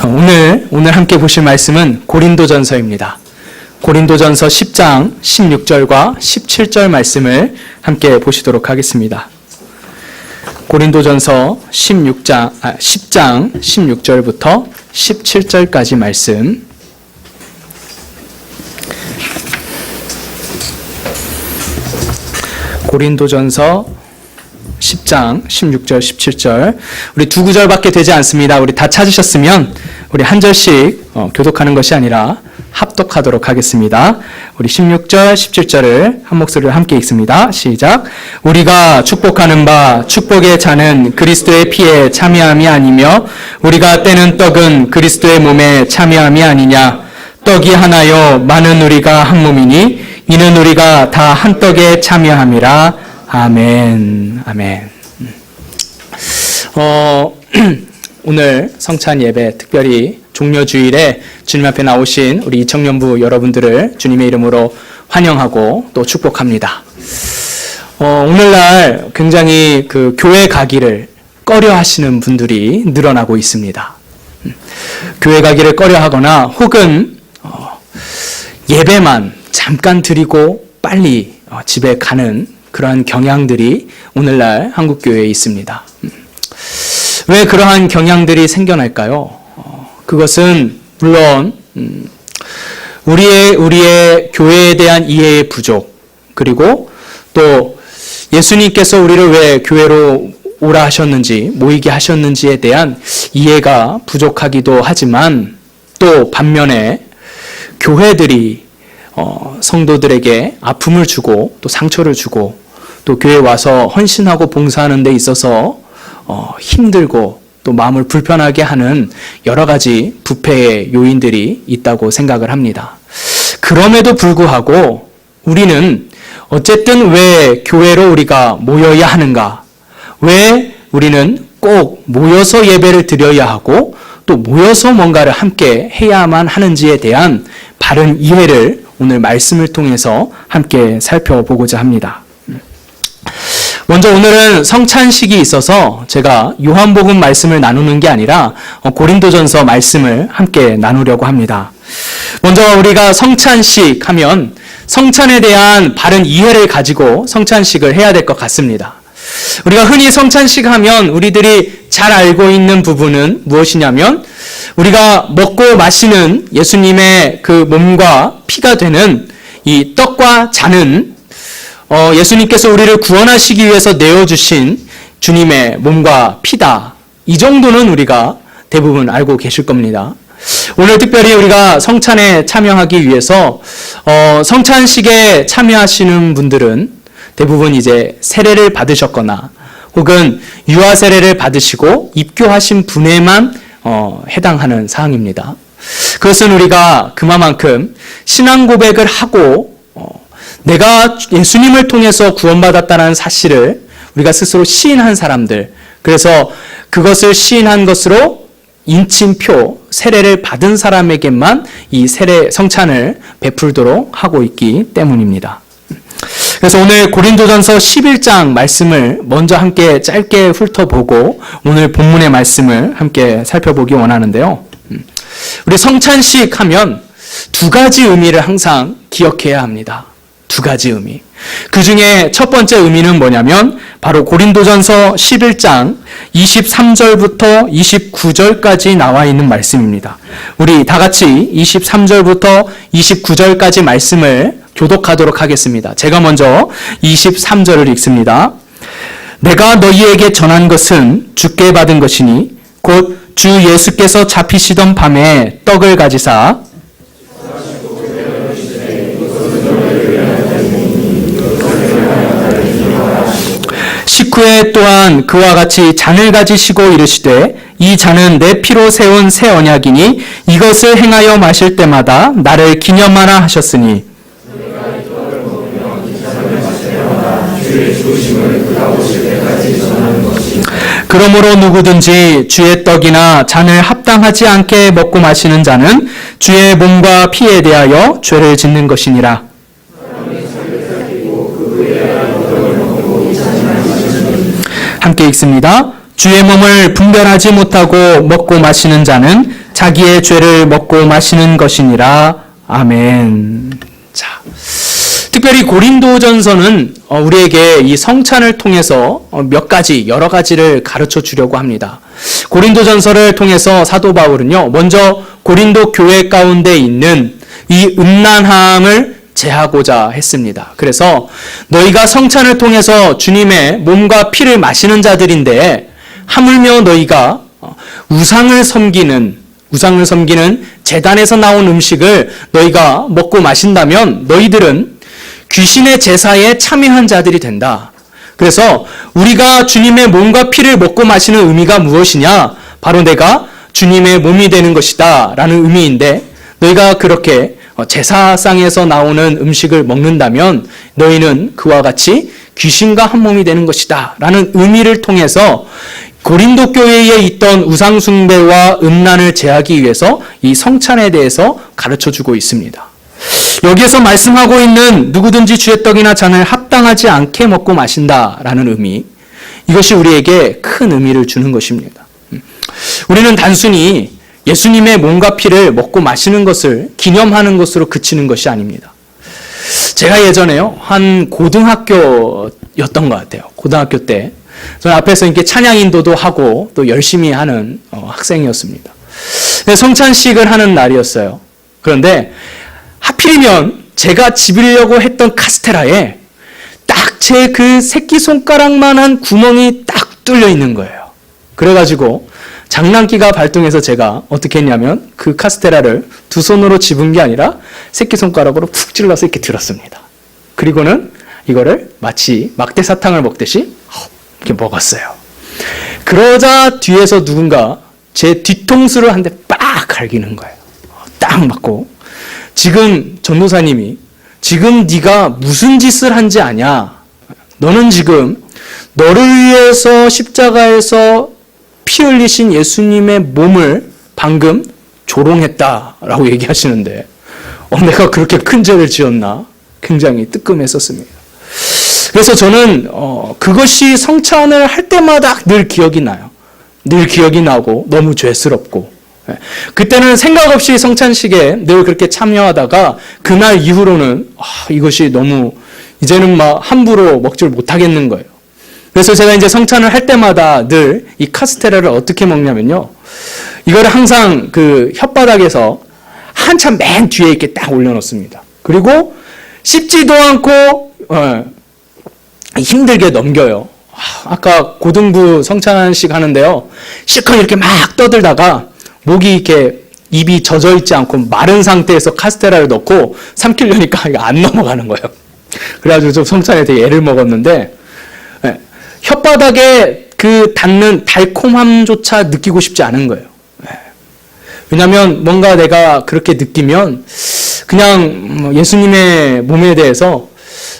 어, 오늘 오늘 함께 보실 말씀은 고린도전서입니다. 고린도전서 10장 16절과 17절 말씀을 함께 보시도록 하겠습니다. 고린도전서 16장 아, 10장 16절부터 17절까지 말씀 고린도전서 10장 16절 17절 우리 두 구절밖에 되지 않습니다. 우리 다 찾으셨으면 우리 한 절씩 어, 교독하는 것이 아니라 합독하도록 하겠습니다. 우리 16절 17절을 한 목소리로 함께 읽습니다. 시작. 우리가 축복하는 바 축복의 잔은 그리스도의 피에 참여함이 아니며 우리가 떼는 떡은 그리스도의 몸에 참여함이 아니냐 떡이 하나요 많은 우리가 한 몸이니 이는 우리가 다 한 떡에 참여함이라 아멘 아멘 어, 오늘 성찬 예배 특별히 종려 주일에 주님 앞에 나오신 우리 이청년부 여러분들을 주님의 이름으로 환영하고 또 축복합니다. 어, 오늘날 굉장히 그 교회 가기를 꺼려 하시는 분들이 늘어나고 있습니다. 음, 교회 가기를 꺼려 하거나 혹은 어, 예배만 잠깐 드리고 빨리 어, 집에 가는 그러한 경향들이 오늘날 한국 교회에 있습니다. 음, 왜 그러한 경향들이 생겨날까요? 어, 그것은 물론 음, 우리의 우리의 교회에 대한 이해의 부족 그리고 또 예수님께서 우리를 왜 교회로 오라 하셨는지 모이게 하셨는지에 대한 이해가 부족하기도 하지만 또 반면에 교회들이 어, 성도들에게 아픔을 주고 또 상처를 주고 또 교회 와서 헌신하고 봉사하는 데 있어서 어, 힘들고 또 마음을 불편하게 하는 여러 가지 부패의 요인들이 있다고 생각을 합니다. 그럼에도 불구하고 우리는 어쨌든 왜 교회로 우리가 모여야 하는가? 왜 우리는 꼭 모여서 예배를 드려야 하고 또 모여서 뭔가를 함께 해야만 하는지에 대한 바른 이해를 오늘 말씀을 통해서 함께 살펴보고자 합니다. 먼저 오늘은 성찬식이 있어서 제가 요한복음 말씀을 나누는 게 아니라 어, 고린도전서 말씀을 함께 나누려고 합니다. 먼저 우리가 성찬식 하면 성찬에 대한 바른 이해를 가지고 성찬식을 해야 될 것 같습니다. 우리가 흔히 성찬식 하면 우리들이 잘 알고 있는 부분은 무엇이냐면 우리가 먹고 마시는 예수님의 그 몸과 피가 되는 이 떡과 잔은 어, 예수님께서 우리를 구원하시기 위해서 내어주신 주님의 몸과 피다. 이 정도는 우리가 대부분 알고 계실 겁니다. 오늘 특별히 우리가 성찬에 참여하기 위해서 어, 성찬식에 참여하시는 분들은 대부분 이제 세례를 받으셨거나 혹은 유아 세례를 받으시고 입교하신 분에만 어, 해당하는 사항입니다. 그것은 우리가 그만큼 신앙 고백을 하고 어, 내가 예수님을 통해서 구원받았다는 사실을 우리가 스스로 시인한 사람들, 그래서 그것을 시인한 것으로 인침표, 세례를 받은 사람에게만 이 세례 성찬을 베풀도록 하고 있기 때문입니다. 그래서 오늘 고린도전서 11장 말씀을 먼저 함께 짧게 훑어보고 오늘 본문의 말씀을 함께 살펴보기 원하는데요. 우리 성찬식 하면 두 가지 의미를 항상 기억해야 합니다. 두 가지 의미. 그 중에 첫 번째 의미는 뭐냐면 바로 고린도전서 11장 23절부터 29절까지 나와 있는 말씀입니다. 우리 다 같이 23절부터 29절까지 말씀을 교독하도록 하겠습니다. 제가 먼저 23절을 읽습니다. 내가 너희에게 전한 것은 주께 받은 것이니 곧 주 예수께서 잡히시던 밤에 떡을 가지사 식 후에 또한 그와 같이 잔을 가지시고 이르시되 이 잔은 내 피로 세운 새 언약이니 이것을 행하여 마실 때마다 나를 기념하라 하셨으니 그러므로 누구든지 주의 떡이나 잔을 합당하지 않게 먹고 마시는 자는 주의 몸과 피에 대하여 죄를 짓는 것이니라. 함께 읽습니다. 주의 몸을 분별하지 못하고 먹고 마시는 자는 자기의 죄를 먹고 마시는 것이니라. 아멘. 자. 특별히 고린도전서는 어, 우리에게 이 성찬을 통해서 어, 몇 가지 여러 가지를 가르쳐 주려고 합니다. 고린도전서를 통해서 사도 바울은요. 먼저 고린도 교회 가운데 있는 이 음란함을 제하고자 했습니다. 그래서 너희가 성찬을 통해서 주님의 몸과 피를 마시는 자들인데 하물며 너희가 어, 우상을 섬기는 우상을 섬기는 재단에서 나온 음식을 너희가 먹고 마신다면 너희들은 귀신의 제사에 참여한 자들이 된다. 그래서 우리가 주님의 몸과 피를 먹고 마시는 의미가 무엇이냐? 바로 내가 주님의 몸이 되는 것이다. 라는 의미인데 너희가 그렇게 제사상에서 나오는 음식을 먹는다면 너희는 그와 같이 귀신과 한 몸이 되는 것이다. 라는 의미를 통해서 고린도 교회에 있던 우상숭배와 음란을 제하기 위해서 이 성찬에 대해서 가르쳐 주고 있습니다. 여기에서 말씀하고 있는 누구든지 주의 떡이나 잔을 합당하지 않게 먹고 마신다라는 의미. 이것이 우리에게 큰 의미를 주는 것입니다. 우리는 단순히 예수님의 몸과 피를 먹고 마시는 것을 기념하는 것으로 그치는 것이 아닙니다. 제가 예전에요, 한 고등학교였던 것 같아요. 고등학교 때. 저는 앞에서 이렇게 찬양 인도도 하고 또 열심히 하는 어, 학생이었습니다. 성찬식을 하는 날이었어요. 그런데 하필이면 제가 집으려고 했던 카스테라에 딱 제 그 새끼손가락만한 구멍이 딱 뚫려 있는 거예요. 그래가지고 장난기가 발동해서 제가 어떻게 했냐면 그 카스테라를 두 손으로 집은 게 아니라 새끼손가락으로 푹 찔러서 이렇게 들었습니다. 그리고는 이거를 마치 막대 사탕을 먹듯이 이렇게 먹었어요. 그러자 뒤에서 누군가 제 뒤통수를 한 대 빡 갈기는 거예요. 딱 맞고 지금 전도사님이 지금 네가 무슨 짓을 한지 아냐? 너는 지금 너를 위해서 십자가에서 피 흘리신 예수님의 몸을 방금 조롱했다라고 얘기하시는데 어, 내가 그렇게 큰 죄를 지었나? 굉장히 뜨끔했었습니다. 그래서 저는 어, 그것이 성찬을 할 때마다 늘 기억이 나요. 늘 기억이 나고 너무 죄스럽고 예. 그때는 생각 없이 성찬식에 늘 그렇게 참여하다가 그날 이후로는 아, 이것이 너무 이제는 막 함부로 먹지를 못하겠는 거예요. 그래서 제가 이제 성찬을 할 때마다 늘 이 카스테라를 어떻게 먹냐면요. 이거를 항상 그 혓바닥에서 한참 맨 뒤에 이렇게 딱 올려놓습니다. 그리고 씹지도 않고 어, 힘들게 넘겨요. 아, 아까 고등부 성찬식 하는데요. 실컷 이렇게 막 떠들다가 목이 이렇게 입이 젖어 있지 않고 마른 상태에서 카스테라를 넣고 삼키려니까 안 넘어가는 거예요. 그래가지고 좀 성찬에 되게 애를 먹었는데 예, 혓바닥에 그 닿는 달콤함조차 느끼고 싶지 않은 거예요. 예. 왜냐하면 뭔가 내가 그렇게 느끼면 그냥 뭐 예수님의 몸에 대해서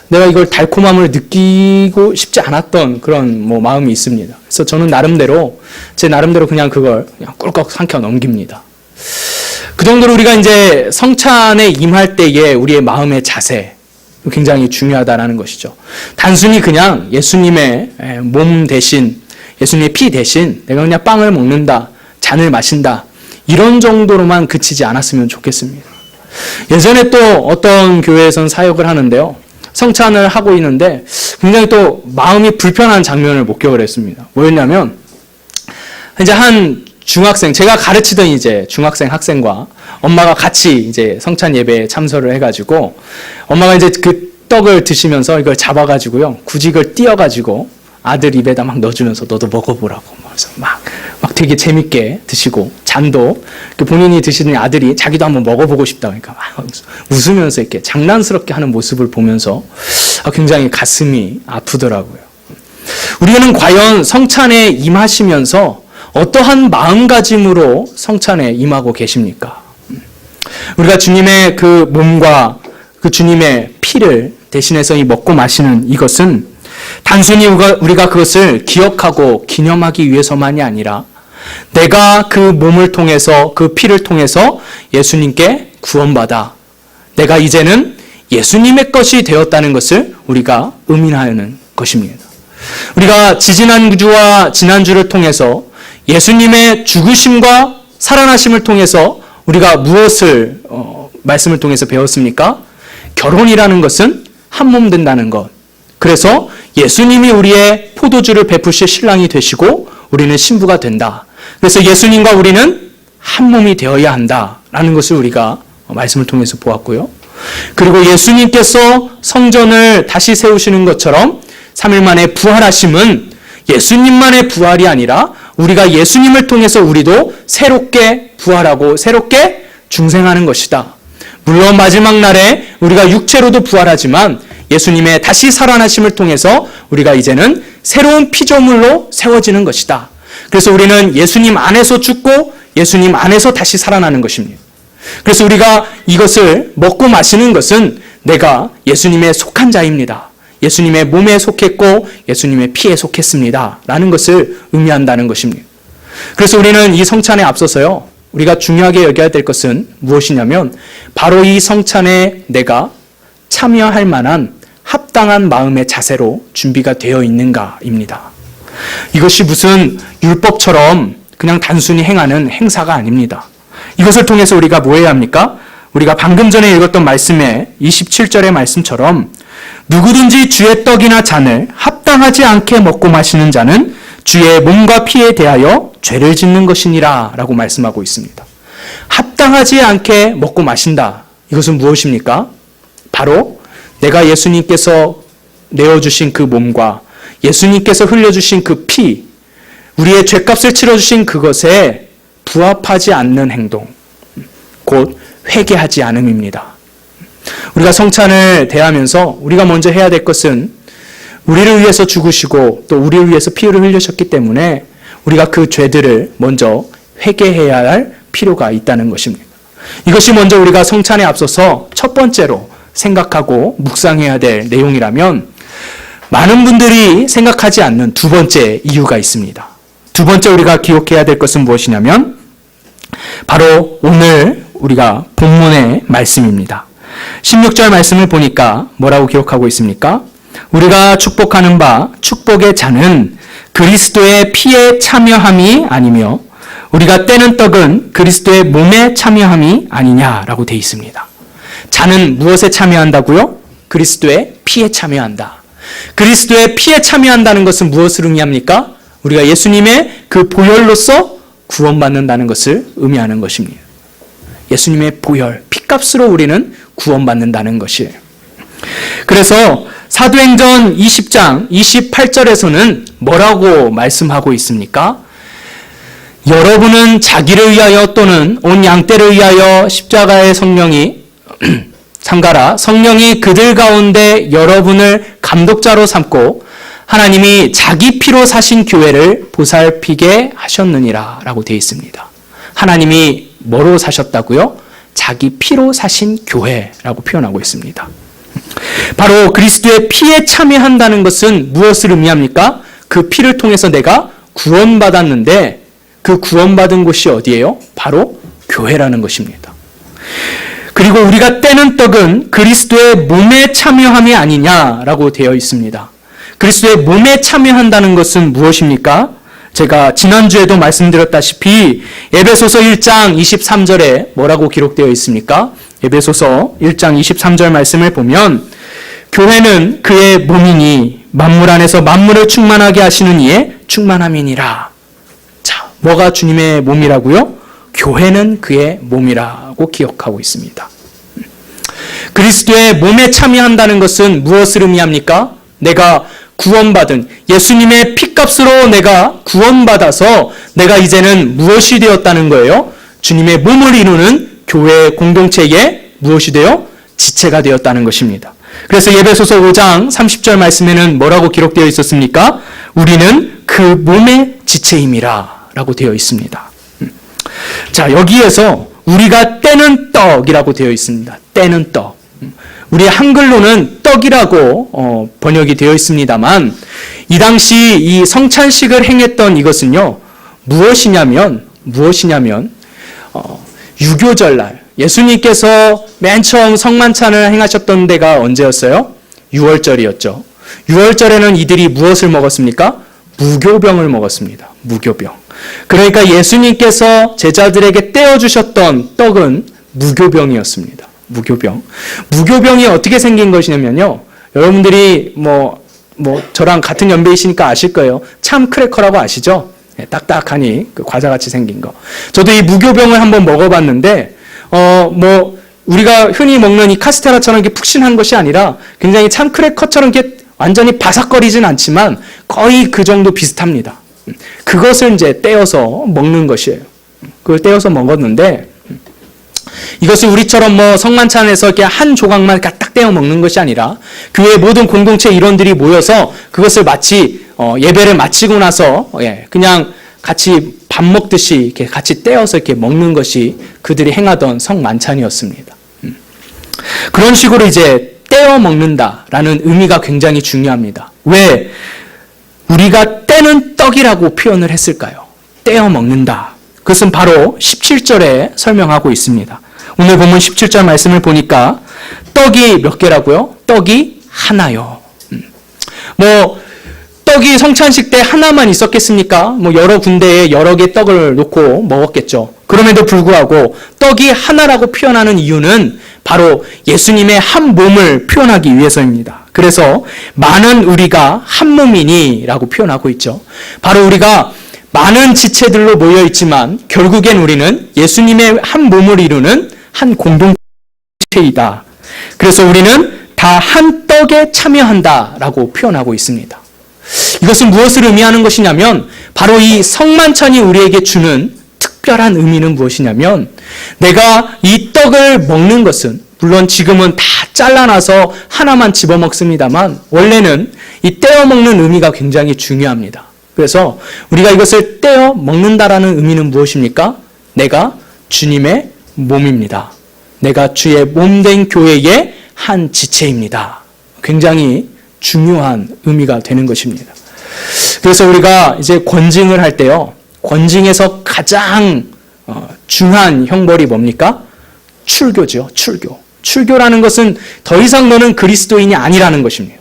내가 이걸 달콤함을 느끼고 싶지 않았던 그런 뭐 마음이 있습니다. 그래서 저는 나름대로 제 나름대로 그냥 그걸 그냥 꿀꺽 삼켜 넘깁니다. 그 정도로 우리가 이제 성찬에 임할 때의 우리의 마음의 자세 굉장히 중요하다라는 것이죠. 단순히 그냥 예수님의 몸 대신 예수님의 피 대신 내가 그냥 빵을 먹는다, 잔을 마신다 이런 정도로만 그치지 않았으면 좋겠습니다. 예전에 또 어떤 교회에선 사역을 하는데요. 성찬을 하고 있는데 굉장히 또 마음이 불편한 장면을 목격을 했습니다. 뭐였냐면 이제 한 중학생 제가 가르치던 이제 중학생 학생과 엄마가 같이 이제 성찬 예배에 참석을 해가지고 엄마가 이제 그 떡을 드시면서 이걸 잡아가지고요 이걸 띄어가지고 아들 입에다 막 넣어주면서 너도 먹어보라고 그래서 막, 막 되게 재밌게 드시고 잔도 그 본인이 드시는 아들이 자기도 한번 먹어보고 싶다 그러니까 막 웃으면서 이렇게 장난스럽게 하는 모습을 보면서 아, 굉장히 가슴이 아프더라고요. 우리는 과연 성찬에 임하시면서 어떠한 마음가짐으로 성찬에 임하고 계십니까? 우리가 주님의 그 몸과 그 주님의 피를 대신해서 이 먹고 마시는 이것은 단순히 우리가 그것을 기억하고 기념하기 위해서만이 아니라 내가 그 몸을 통해서 그 피를 통해서 예수님께 구원받아 내가 이제는 예수님의 것이 되었다는 것을 우리가 의미하는 것입니다. 우리가 지지난주와 지난주를 통해서 예수님의 죽으심과 살아나심을 통해서 우리가 무엇을 어, 말씀을 통해서 배웠습니까? 결혼이라는 것은 한 몸 된다는 것. 그래서 예수님이 우리의 포도주를 베푸실 신랑이 되시고 우리는 신부가 된다. 그래서 예수님과 우리는 한 몸이 되어야 한다라는 것을 우리가 말씀을 통해서 보았고요. 그리고 예수님께서 성전을 다시 세우시는 것처럼 3일 만에 부활하심은 예수님만의 부활이 아니라 우리가 예수님을 통해서 우리도 새롭게 부활하고 새롭게 중생하는 것이다. 물론 마지막 날에 우리가 육체로도 부활하지만 예수님의 다시 살아나심을 통해서 우리가 이제는 새로운 피조물로 세워지는 것이다. 그래서 우리는 예수님 안에서 죽고 예수님 안에서 다시 살아나는 것입니다. 그래서 우리가 이것을 먹고 마시는 것은 내가 예수님의 속한 자입니다. 예수님의 몸에 속했고 예수님의 피에 속했습니다. 라는 것을 의미한다는 것입니다. 그래서 우리는 이 성찬에 앞서서요. 우리가 중요하게 여겨야 될 것은 무엇이냐면 바로 이 성찬에 내가 참여할 만한 합당한 마음의 자세로 준비가 되어 있는가입니다. 이것이 무슨 율법처럼 그냥 단순히 행하는 행사가 아닙니다. 이것을 통해서 우리가 뭐 해야 합니까? 우리가 방금 전에 읽었던 말씀에 27절의 말씀처럼 누구든지 주의 떡이나 잔을 합당하지 않게 먹고 마시는 자는 주의 몸과 피에 대하여 죄를 짓는 것이니라 라고 말씀하고 있습니다. 합당하지 않게 먹고 마신다. 이것은 무엇입니까? 바로 내가 예수님께서 내어주신 그 몸과 예수님께서 흘려주신 그 피, 우리의 죄값을 치러주신 그것에 부합하지 않는 행동, 곧 회개하지 않음입니다. 우리가 성찬을 대하면서 우리가 먼저 해야 될 것은 우리를 위해서 죽으시고 또 우리를 위해서 피를 흘리셨기 때문에 우리가 그 죄들을 먼저 회개해야 할 필요가 있다는 것입니다. 이것이 먼저 우리가 성찬에 앞서서 첫 번째로 생각하고 묵상해야 될 내용이라면 많은 분들이 생각하지 않는 두 번째 이유가 있습니다. 두 번째 우리가 기억해야 될 것은 무엇이냐면 바로 오늘 우리가 본문의 말씀입니다. 16절 말씀을 보니까 뭐라고 기록하고 있습니까? 우리가 축복하는 바 축복의 잔은 그리스도의 피에 참여함이 아니며 우리가 떼는 떡은 그리스도의 몸에 참여함이 아니냐라고 되어 있습니다. 잔은 무엇에 참여한다고요? 그리스도의 피에 참여한다. 그리스도의 피에 참여한다는 것은 무엇을 의미합니까? 우리가 예수님의 그 보혈로서 구원받는다는 것을 의미하는 것입니다. 예수님의 보혈, 피값으로 우리는 구원받는다는 것이에요. 그래서 사도행전 20장 28절에서는 뭐라고 말씀하고 있습니까? 여러분은 자기를 위하여 또는 온 양떼를 위하여 십자가의 성령이 삼가라 성령이 그들 가운데 여러분을 감독자로 삼고 하나님이 자기 피로 사신 교회를 보살피게 하셨느니라 라고 되어 있습니다. 하나님이 뭐로 사셨다고요? 자기 피로 사신 교회라고 표현하고 있습니다. 바로 그리스도의 피에 참여한다는 것은 무엇을 의미합니까? 그 피를 통해서 내가 구원받았는데 그 구원받은 곳이 어디예요? 바로 교회라는 것입니다. 그리고 우리가 떼는 떡은 그리스도의 몸에 참여함이 아니냐라고 되어 있습니다. 그리스도의 몸에 참여한다는 것은 무엇입니까? 제가 지난주에도 말씀드렸다시피 에베소서 1장 23절에 뭐라고 기록되어 있습니까? 에베소서 1장 23절 말씀을 보면 교회는 그의 몸이니 만물 안에서 만물을 충만하게 하시는 이의 충만함이니라. 자, 뭐가 주님의 몸이라고요? 교회는 그의 몸이라고 기억하고 있습니다. 그리스도의 몸에 참여한다는 것은 무엇을 의미합니까? 내가 구원받은 예수님의 피값으로 내가 구원받아서 내가 이제는 무엇이 되었다는 거예요? 주님의 몸을 이루는 교회 공동체에 무엇이 되어 지체가 되었다는 것입니다. 그래서 예배소서 5장 30절 말씀에는 뭐라고 기록되어 있었습니까? 우리는 그 몸의 지체임이라 라고 되어 있습니다. 음. 자, 여기에서 우리가 떼는 떡이라고 되어 있습니다. 떼는 떡. 음. 우리 한글로는 떡이라고 어, 번역이 되어 있습니다만 이 당시 이 성찬식을 행했던 이것은요 무엇이냐면 무엇이냐면 어, 유교절날 예수님께서 맨 처음 성만찬을 행하셨던 데가 언제였어요? 6월절이었죠. 6월절에는 이들이 무엇을 먹었습니까? 무교병을 먹었습니다. 무교병. 그러니까 예수님께서 제자들에게 떼어주셨던 떡은 무교병이었습니다. 무교병. 무교병이 어떻게 생긴 것이냐면요. 여러분들이 뭐, 뭐, 저랑 같은 연배이시니까 아실 거예요. 참 크래커라고 아시죠? 예, 딱딱하니, 그 과자같이 생긴 거. 저도 이 무교병을 한번 먹어봤는데, 어, 뭐, 우리가 흔히 먹는 이 카스테라처럼 이렇게 푹신한 것이 아니라 굉장히 참 크래커처럼 이렇게 완전히 바삭거리진 않지만 거의 그 정도 비슷합니다. 그것을 이제 떼어서 먹는 것이에요. 그걸 떼어서 먹었는데 이것을 우리처럼 뭐 성만찬에서 이렇게 한 조각만 딱 떼어 먹는 것이 아니라 교회 모든 공동체 일원들이 모여서 그것을 마치 어, 예배를 마치고 나서 예, 그냥 같이 밥 먹듯이 이렇게 같이 떼어서 이렇게 먹는 것이 그들이 행하던 성만찬이었습니다. 음. 그런 식으로 이제 떼어 먹는다라는 의미가 굉장히 중요합니다. 왜 우리가 떼는 떡이라고 표현을 했을까요? 떼어 먹는다. 그것은 바로 17절에 설명하고 있습니다. 오늘 보면 17절 말씀을 보니까 떡이 몇 개라고요? 떡이 하나요. 음. 뭐 떡이 성찬식 때 하나만 있었겠습니까? 뭐 여러 군데에 여러 개 떡을 놓고 먹었겠죠. 그럼에도 불구하고 떡이 하나라고 표현하는 이유는 바로 예수님의 한 몸을 표현하기 위해서입니다. 그래서 많은 우리가 한 몸이니라고 표현하고 있죠. 바로 우리가 많은 지체들로 모여 있지만 결국엔 우리는 예수님의 한 몸을 이루는 한 공동체이다. 그래서 우리는 다 한 떡에 참여한다라고 표현하고 있습니다. 이것은 무엇을 의미하는 것이냐면 바로 이 성만찬이 우리에게 주는 특별한 의미는 무엇이냐면 내가 이 떡을 먹는 것은 물론 지금은 다 잘라놔서 하나만 집어 먹습니다만 원래는 이 떼어 먹는 의미가 굉장히 중요합니다. 그래서 우리가 이것을 떼어 먹는다라는 의미는 무엇입니까? 내가 주님의 몸입니다. 내가 주의 몸된 교회의 한 지체입니다. 굉장히 중요한 의미가 되는 것입니다. 그래서 우리가 이제 권징을 할 때요, 권징에서 가장 어, 중요한 형벌이 뭡니까? 출교죠, 출교. 출교라는 것은 더 이상 너는 그리스도인이 아니라는 것입니다.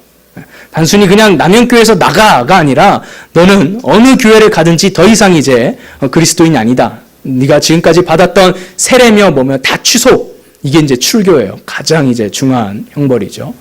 단순히 그냥 남영교회에서 나가가 아니라 너는 어느 교회를 가든지 더 이상 이제 어, 그리스도인이 아니다. 네가 지금까지 받았던 세례며 뭐며 다 취소. 이게 이제 출교예요. 가장 이제 중요한 형벌이죠.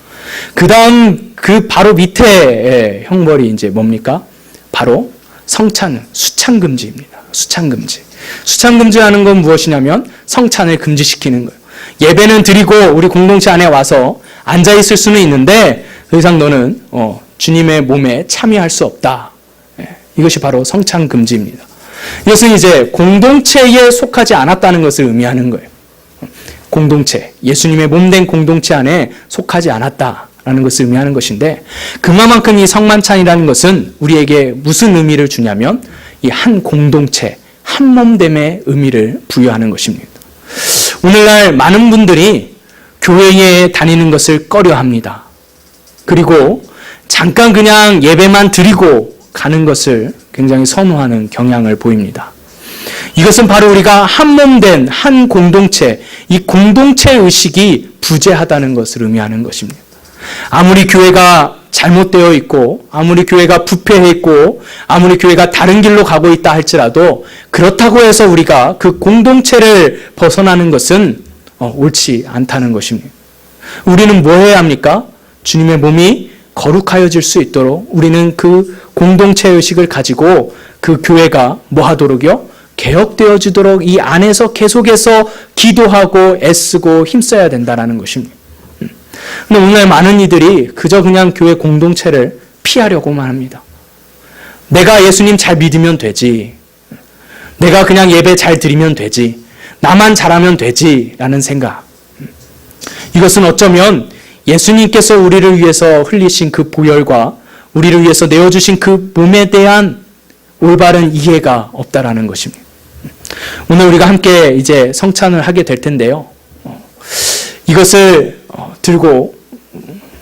그 다음 그 바로 밑에 형벌이 이제 뭡니까? 바로 성찬, 수찬 금지입니다. 수찬 금지. 수찬 금지하는 건 무엇이냐면 성찬을 금지시키는 거예요. 예배는 드리고 우리 공동체 안에 와서 앉아 있을 수는 있는데 더 이상 너는 어, 주님의 몸에 참여할 수 없다. 예, 이것이 바로 성찬 금지입니다. 이것은 이제 공동체에 속하지 않았다는 것을 의미하는 거예요. 공동체, 예수님의 몸된 공동체 안에 속하지 않았다라는 것을 의미하는 것인데 그만큼 이 성만찬이라는 것은 우리에게 무슨 의미를 주냐면 이 한 공동체, 한 몸됨의 의미를 부여하는 것입니다. 오늘날 많은 분들이 교회에 다니는 것을 꺼려 합니다. 그리고 잠깐 그냥 예배만 드리고 가는 것을 굉장히 선호하는 경향을 보입니다. 이것은 바로 우리가 한 몸 된 한 공동체, 이 공동체 의식이 부재하다는 것을 의미하는 것입니다. 아무리 교회가 잘못되어 있고, 아무리 교회가 부패해 있고, 아무리 교회가 다른 길로 가고 있다 할지라도, 그렇다고 해서 우리가 그 공동체를 벗어나는 것은 어, 옳지 않다는 것입니다. 우리는 뭐 해야 합니까? 주님의 몸이 거룩하여질 수 있도록 우리는 그 공동체 의식을 가지고 그 교회가 뭐 하도록요? 개혁되어지도록 이 안에서 계속해서 기도하고 애쓰고 힘써야 된다는 것입니다. 음. 근데 오늘 많은 이들이 그저 그냥 교회 공동체를 피하려고만 합니다. 내가 예수님 잘 믿으면 되지. 내가 그냥 예배 잘 드리면 되지. 나만 잘하면 되지. 라는 생각. 음. 이것은 어쩌면 예수님께서 우리를 위해서 흘리신 그 보혈과 우리를 위해서 내어주신 그 몸에 대한 올바른 이해가 없다라는 것입니다. 오늘 우리가 함께 이제 성찬을 하게 될 텐데요. 어, 이것을 어, 들고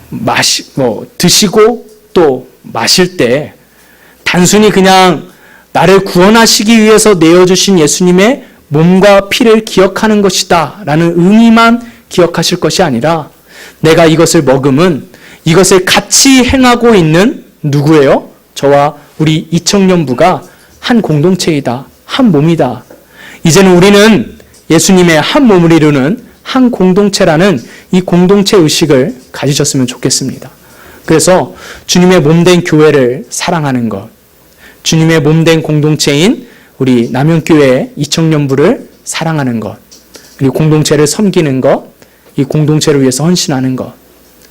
마시, 뭐, 드시고 또 마실 때 단순히 그냥 나를 구원하시기 위해서 내어주신 예수님의 몸과 피를 기억하는 것이다 라는 의미만 기억하실 것이 아니라 내가 이것을 먹음은 이것을 같이 행하고 있는 누구예요? 저와 우리 이청년부가 한 공동체이다. 한 몸이다. 이제는 우리는 예수님의 한 몸을 이루는 한 공동체라는 이 공동체 의식을 가지셨으면 좋겠습니다. 그래서 주님의 몸된 교회를 사랑하는 것, 주님의 몸된 공동체인 우리 남현교회 이청년부를 사랑하는 것, 이 공동체를 섬기는 것, 이 공동체를 위해서 헌신하는 것,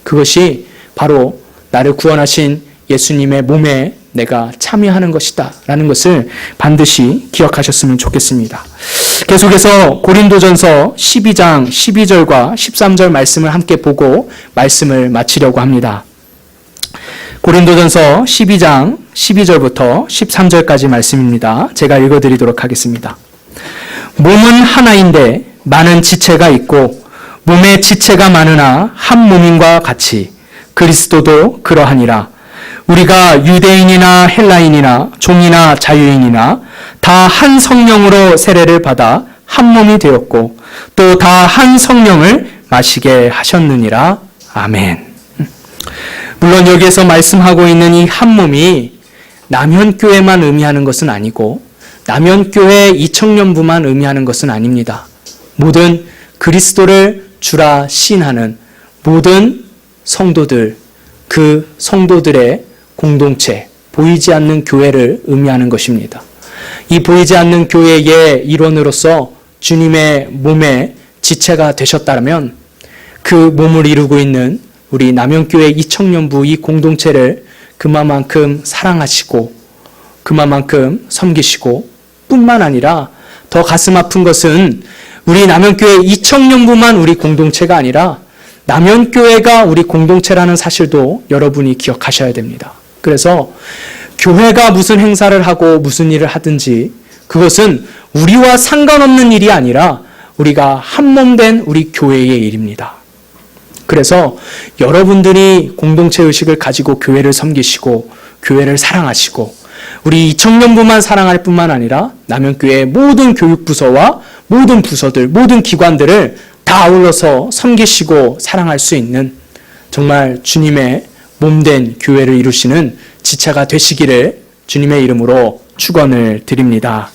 그것이 바로 나를 구원하신 예수님의 몸에 내가 참여하는 것이다. 라는 것을 반드시 기억하셨으면 좋겠습니다. 계속해서 고린도전서 12장 12절과 13절 말씀을 함께 보고 말씀을 마치려고 합니다. 고린도전서 12장 12절부터 13절까지 말씀입니다. 제가 읽어드리도록 하겠습니다. 몸은 하나인데 많은 지체가 있고 몸에 지체가 많으나 한 몸인과 같이 그리스도도 그러하니라. 우리가 유대인이나 헬라인이나 종이나 자유인이나 다 한 성령으로 세례를 받아 한 몸이 되었고 또 다 한 성령을 마시게 하셨느니라. 아멘. 물론 여기에서 말씀하고 있는 이 한 몸이 남현교회만 의미하는 것은 아니고 남현교회 이청년부만 의미하는 것은 아닙니다. 모든 그리스도를 주라 신하는 모든 성도들, 그 성도들의 공동체, 보이지 않는 교회를 의미하는 것입니다. 이 보이지 않는 교회의 일원으로서 주님의 몸에 지체가 되셨다면 그 몸을 이루고 있는 우리 남영교회 이청년부 이 공동체를 그만큼 사랑하시고 그만큼 섬기시고 뿐만 아니라 더 가슴 아픈 것은 우리 남현교회 이청년부만 우리 공동체가 아니라 남현교회가 우리 공동체라는 사실도 여러분이 기억하셔야 됩니다. 그래서 교회가 무슨 행사를 하고 무슨 일을 하든지 그것은 우리와 상관없는 일이 아니라 우리가 한몸된 우리 교회의 일입니다. 그래서 여러분들이 공동체 의식을 가지고 교회를 섬기시고 교회를 사랑하시고 우리 청년부만 사랑할 뿐만 아니라 남현교회 모든 교육부서와 모든 부서들, 모든 기관들을 다 아울러서 섬기시고 사랑할 수 있는 정말 주님의 몸된 교회를 이루시는 지체가 되시기를 주님의 이름으로 축원을 드립니다.